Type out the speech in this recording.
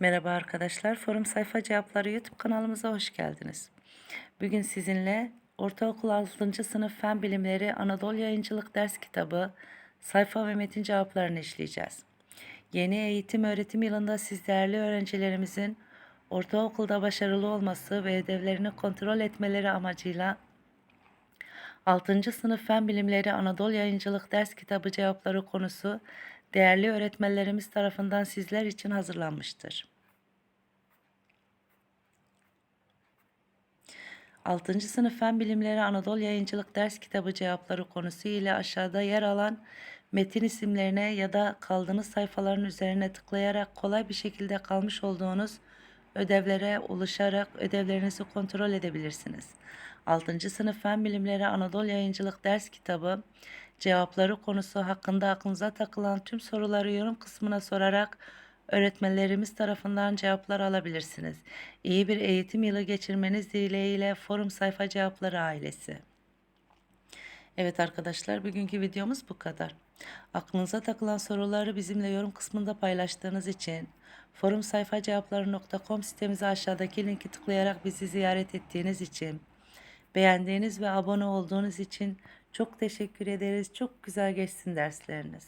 Merhaba arkadaşlar, Forum Sayfa Cevapları YouTube kanalımıza hoş geldiniz. Bugün sizinle Ortaokul 6. Sınıf Fen Bilimleri Anadolu Yayıncılık Ders Kitabı sayfa ve metin cevaplarını işleyeceğiz. Yeni eğitim öğretim yılında siz değerli öğrencilerimizin ortaokulda başarılı olması ve ödevlerini kontrol etmeleri amacıyla 6. Sınıf Fen Bilimleri Anadolu Yayıncılık Ders Kitabı cevapları konusu değerli öğretmenlerimiz tarafından sizler için hazırlanmıştır. 6. Sınıf Fen Bilimleri Anadolu Yayıncılık Ders Kitabı cevapları konusu ile aşağıda yer alan metin isimlerine ya da kaldığınız sayfaların üzerine tıklayarak kolay bir şekilde kalmış olduğunuz ödevlere ulaşarak ödevlerinizi kontrol edebilirsiniz. 6. Sınıf Fen Bilimleri Anadolu Yayıncılık Ders Kitabı cevapları konusu hakkında aklınıza takılan tüm soruları yorum kısmına sorarak öğretmenlerimiz tarafından cevaplar alabilirsiniz. İyi bir eğitim yılı geçirmeniz dileğiyle Forum Sayfa Cevapları ailesi. Evet arkadaşlar bugünkü videomuz bu kadar. Aklınıza takılan soruları bizimle yorum kısmında paylaştığınız için forumsayfacevapları.com sitemize aşağıdaki linki tıklayarak bizi ziyaret ettiğiniz için beğendiğiniz ve abone olduğunuz için çok teşekkür ederiz. Çok güzel geçsin dersleriniz.